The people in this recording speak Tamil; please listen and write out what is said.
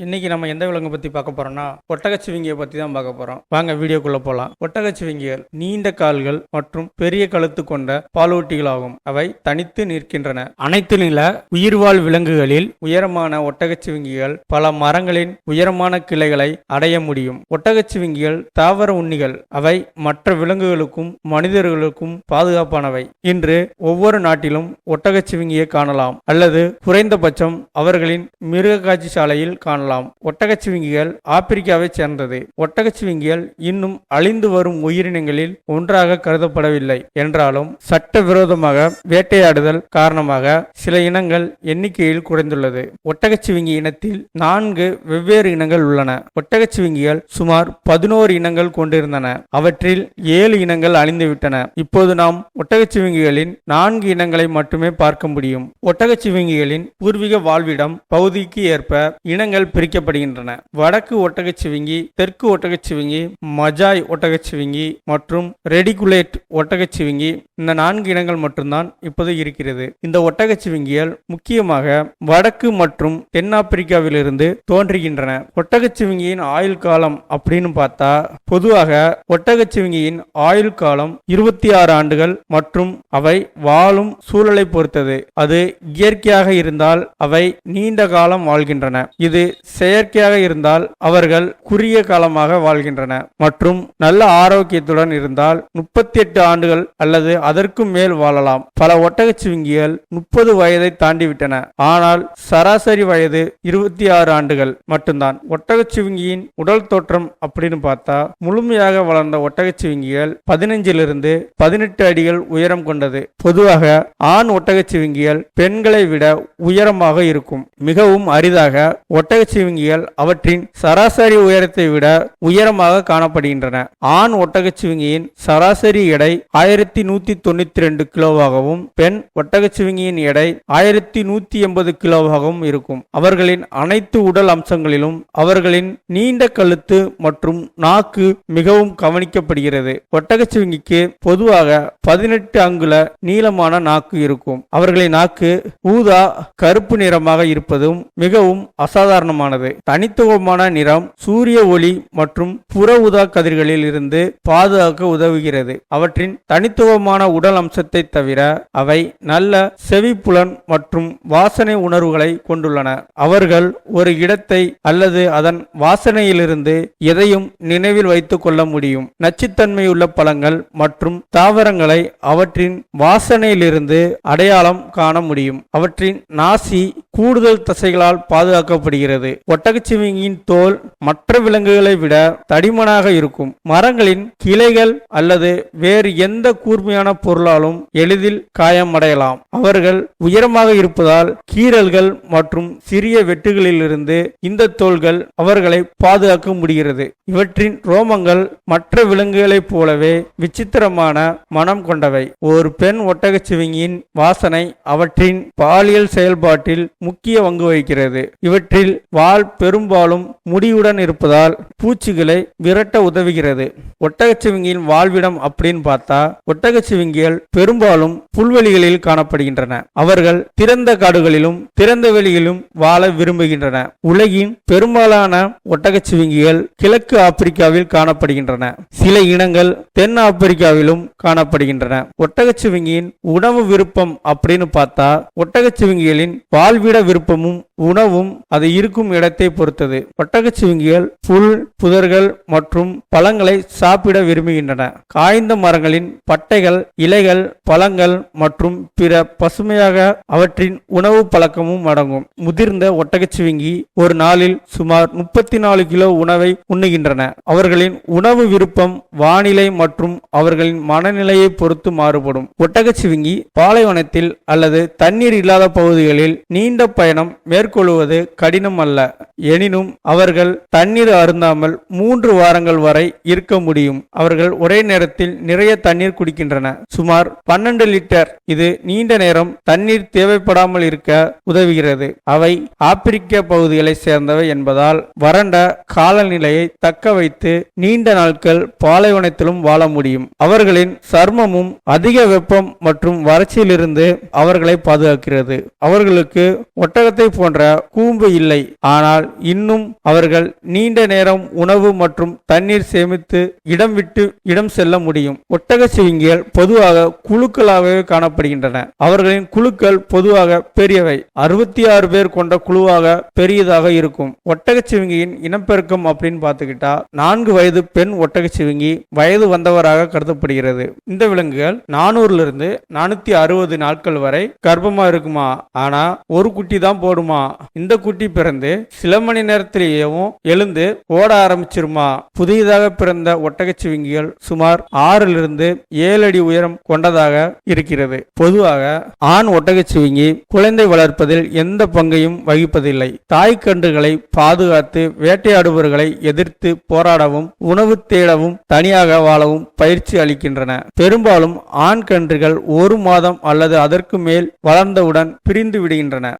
இன்னைக்கு நம்ம எந்த விலங்கை பற்றி பார்க்க போறோம்னா ஒட்டகச்சிவிங்கியை பற்றி தான் பார்க்க போறோம். வாங்க வீடியோக்குள்ள போகலாம் ஒட்டகச்சிவிங்கிகள் நீண்ட கால்கள் மற்றும் பெரிய கழுத்து கொண்ட பாலூட்டிகளாகும். அவை தனித்து நிற்கின்றன. அனைத்து நில உயிர்வாழ் விலங்குகளில் உயரமான ஒட்டகச்சிவிங்கிகள் பல மரங்களின் உயரமான கிளைகளை அடைய முடியும். ஒட்டகச்சிவிங்கிகள் தாவர உண்ணிகள். அவை மற்ற விலங்குகளுக்கும் மனிதர்களுக்கும் பாதுகாப்பானவை. இன்று ஒவ்வொரு நாட்டிலும் ஒட்டகச்சிவிங்கியை காணலாம். அல்லது குறைந்தபட்சம் அவர்களின் மிருக காட்சி சாலையில் காணலாம். ஒட்டகச்சிவிங்கிகள் ஆப்பிரிக்காவைச் சேர்ந்தது. ஒட்டகச்சிவிங்கிகள் இன்னும் அழிந்து வரும் உயிரினங்களில் ஒன்றாக கருதப்படவில்லை. என்றாலும் சட்டவிரோதமாக வேட்டையாடுதல் காரணமாக சில இனங்கள் எண்ணிக்கையில் குறைந்துள்ளது. ஒட்டகச்சிவிங்கி இனத்தில் நான்கு வெவ்வேறு இனங்கள் உள்ளன. ஒட்டகச்சிவிங்கிகள் சுமார் பதினோரு இனங்கள் கொண்டிருந்தன. அவற்றில் ஏழு இனங்கள் அழிந்துவிட்டன. இப்போது நாம் ஒட்டகச்சிவிங்கிகளின் நான்கு இனங்களை மட்டுமே பார்க்க முடியும். ஒட்டகச்சிவிங்கிகளின் பூர்வீக வாழ்விடம் பகுதிக்கு ஏற்ப இனங்கள் பிரிக்கப்படுகின்றன. வடக்கு ஒட்டகச்சிவிங்கி தெற்கு ஒட்டகச்சிவிங்கி மஜாய் ஒட்டகச்சிவிங்கி மற்றும் ரெடிகுலேட் ஒட்டகச்சிவிங்கி இந்த நான்கு இனங்கள் மட்டும்தான் இப்போது இருக்கிறது. இந்த ஒட்டகச்சிவிங்கிகள் முக்கியமாக வடக்கு மற்றும் தென்னாப்பிரிக்காவிலிருந்து தோன்றுகின்றன. ஒட்டகச்சிவிங்கியின் ஆயுள் காலம் அப்படின்னு பார்த்தா பொதுவாக ஒட்டகச்சிவிங்கியின் ஆயுள் காலம் இருபத்தி ஆறு ஆண்டுகள் மற்றும் அவை வாழும் சூழலை பொறுத்தது. அது இயற்கையாக இருந்தால் அவை நீண்ட காலம் வாழ்கின்றன. இது செயற்கையாக இருந்தால் அவர்கள் குறுகிய காலமாக வாழ்கின்றன மற்றும் நல்ல ஆரோக்கியத்துடன் இருந்தால் முப்பத்தி எட்டு ஆண்டுகள் அல்லது அதற்கும் மேல் வாழலாம். பல ஒட்டகச்சிவிங்கிகள் முப்பது வயதை தாண்டிவிட்டன. ஆனால் சராசரி வயது இருபத்தி ஆறு ஆண்டுகள் மட்டும்தான். ஒட்டகச்சிவிங்கியின் உடல் தோற்றம் அப்படின்னு பார்த்தா முழுமையாக வளர்ந்த ஒட்டகச்சிவிங்கிகள் பதினஞ்சிலிருந்து பதினெட்டு அடிகள் உயரம் கொண்டது. பொதுவாக ஆண் ஒட்டகச்சிவிங்கிகள் பெண்களை விட உயரமாக இருக்கும். மிகவும் அரிதாக ஒட்டகச்சிவிங்கிகள் அவற்றின் சராசரி உயரத்தை விட உயரமாக காணப்படுகின்றன. ஆண் ஒட்டகச்சிவிங்கியின் சராசரி எடை ஆயிரத்தி நூத்தி தொண்ணூத்தி ரெண்டு கிலோவாகவும் பெண் ஒட்டகச்சிவிங்கியின் எடை ஆயிரத்தி நூத்தி எண்பது கிலோவாகவும் இருக்கும். அவர்களின் அனைத்து உடல் அம்சங்களிலும் அவர்களின் நீண்ட கழுத்து மற்றும் நாக்கு மிகவும் கவனிக்கப்படுகிறது. ஒட்டகச்சிவிங்கிக்கு பொதுவாக பதினெட்டு அங்குல நீளமான நாக்கு இருக்கும். அவர்களின் நாக்கு ஊதா கருப்பு நிறமாக இருப்பதும் மிகவும் அசாதாரணமானது தனித்துவமான நிறம் சூரிய ஒளி மற்றும் புற உதா கதிர்களில் இருந்து பாதுகாக்க உதவுகிறது. அவற்றின் தனித்துவமான உடல் அம்சத்தை தவிர அவை நல்ல செவிப்புலன் மற்றும் வாசனை உணர்வுகளை கொண்டுள்ளன. அவர்கள் ஒரு இடத்தை அல்லது அதன் வாசனையிலிருந்து எதையும் நினைவில் வைத்துக் கொள்ள முடியும். நச்சுத்தன்மையுள்ள பழங்கள் மற்றும் தாவரங்களை அவற்றின் வாசனையிலிருந்து அடையாளம் காண முடியும். அவற்றின் நாசி கூடுதல் தசைகளால் பாதுகாக்கப்படுகிறது. ஒட்டகச்சிவிங்கியின் தோல் மற்ற விலங்குகளை விட தடிமனாக இருக்கும். மரங்களின் கிளைகள் அல்லது வேறு எந்த கூர்மையான பொருளாலும் எளிதில் காயமடையலாம். அவர்கள் உயரமாக இருப்பதால் கீறல்கள் மற்றும் சிறிய வெட்டுகளிலிருந்து இந்த தோள்கள் அவர்களை பாதுகாக்க முடிகிறது. இவற்றின் ரோமங்கள் மற்ற விலங்குகளைப் போலவே விசித்திரமான மனம் கொண்டவை. ஒரு பெண் ஒட்டகச்சிவிங்கியின் வாசனை அவற்றின் பாலியல் செயல்பாட்டில் முக்கிய பங்கு வகிக்கிறது. இவற்றில் வால் பெரும்பாலும் முடியுடன் இருப்பதால் பூச்சிகளை விரட்ட உதவுகிறது. ஒட்டகச்சிவிங்கியின் வாழ்விடம் அப்படின்னு பார்த்தா ஒட்டகச்சிவிங்கிகள் பெரும்பாலும் புல்வெளிகளில் காணப்படுகின்றன. அவர்கள் திறந்த காடுகளிலும் திறந்த வெளியிலும் வாழ விரும்புகின்றன. உலகின் பெரும்பாலான ஒட்டகச்சிவிங்கிகள் கிழக்கு ஆப்பிரிக்காவில் காணப்படுகின்றன. சில இனங்கள் தென் ஆப்பிரிக்காவிலும் காணப்படுகின்றன. ஒட்டகச்சிவிங்கியின் உணவு விருப்பம் அப்படின்னு பார்த்தா ஒட்டகச்சிவிங்கிகளின் வாழ்விட விருப்பமும் உணவும் அது இருக்கும் இடத்தை பொறுத்தது. ஒட்டகச்சிவிங்கிகள் புல் புதர்கள் மற்றும் பழங்களை சாப்பிட விரும்புகின்றன. காய்ந்த மரங்களின் பட்டைகள் இலைகள் பழங்கள் மற்றும் பிற பசுமையாக அவற்றின் உணவு பழக்கமும் அடங்கும். முதிர்ந்த ஒட்டகச்சிவிங்கி ஒரு நாளில் சுமார் முப்பத்தி நாலு கிலோ உணவை உண்ணுகின்றன. அவர்களின் உணவு விருப்பம் வானிலை மற்றும் அவர்களின் மனநிலையை பொறுத்து மாறுபடும். ஒட்டகச்சிவிங்கி பாலைவனத்தில் அல்லது தண்ணீர் இல்லாத பகுதிகளில் நீண்ட பயணம் மேற்கொள்வது கடினம் அல்ல. எனினும் அவர்கள் தண்ணீர் அருந்தாமல் மூன்று வாரங்கள் வரை இருக்க முடியும். அவர்கள் ஒரே நேரத்தில் நிறைய தண்ணீர் குடிக்கின்றன. சுமார் பன்னெண்டு லிட்டர். இது நீண்ட நேரம் தண்ணீர் தேவைப்படாமல் இருக்க உதவுகிறது. அவை ஆப்பிரிக்க பகுதிகளை சேர்ந்தவை என்பதால் வறண்ட காலநிலையை தக்க வைத்து நீண்ட நாட்கள் பாலைவனத்திலும் வாழ முடியும். அவர்களின் சர்மமும் அதிக வெப்பம் மற்றும் வறட்சியிலிருந்து அவர்களை பாதுகாக்கிறது. அவர்களுக்கு ஒட்டகத்தை போன்ற போன்ற கூம்பு இல்லை. ஆனால் இன்னும் அவர்கள் நீண்ட நேரம் உணவு மற்றும் தண்ணீர் சேமித்து இடம் விட்டு இடம் செல்ல முடியும். ஒட்டக சிவிங்கிகள் பொதுவாக குழுக்களாகவே காணப்படுகின்றன. அவர்களின் குழுக்கள் பொதுவாக பெரியவை. அறுபத்தி ஆறு பேர் கொண்ட குழுவாக பெரியதாக இருக்கும். ஒட்டகச்சிவிங்கியின் இனப்பெருக்கம் அப்படின்னு பார்த்துக்கிட்டா நான்கு வயது பெண் ஒட்டகச்சிவிங்கி வயது வந்தவராக கருதப்படுகிறது. இந்த விலங்குகள் நானூறுல இருந்து நானூத்தி அறுபது நாட்கள் வரை கர்ப்பமா இருக்குமா? ஆனா ஒரு குட்டி தான் போடுமா? இந்த குட்டி பிறந்து சில மணி நேரத்திலேயும் எழுந்து ஓட ஆரம்பிச்சிருமா? புதியதாக பிறந்த ஒட்டகச்சிவிங்கிகள் சுமார் ஆறிலிருந்து ஏழு அடி உயரம் கொண்டதாக இருக்கிறது. பொதுவாக ஆண் ஒட்டகச்சிவிங்கி குழந்தை வளர்ப்பதில் எந்த பங்கையும் வகிப்பதில்லை. தாய்க்கன்றுகளை பாதுகாத்து வேட்டையாடுபவர்களை எதிர்த்து போராடவும் உணவு தேடவும் தனியாக வாழவும் பயிற்சி அளிக்கின்றன. பெரும்பாலும் ஆண் கன்றுகள் ஒரு மாதம் அல்லது அதற்கு மேல் வளர்ந்தவுடன் பிரிந்து விடுகின்றன.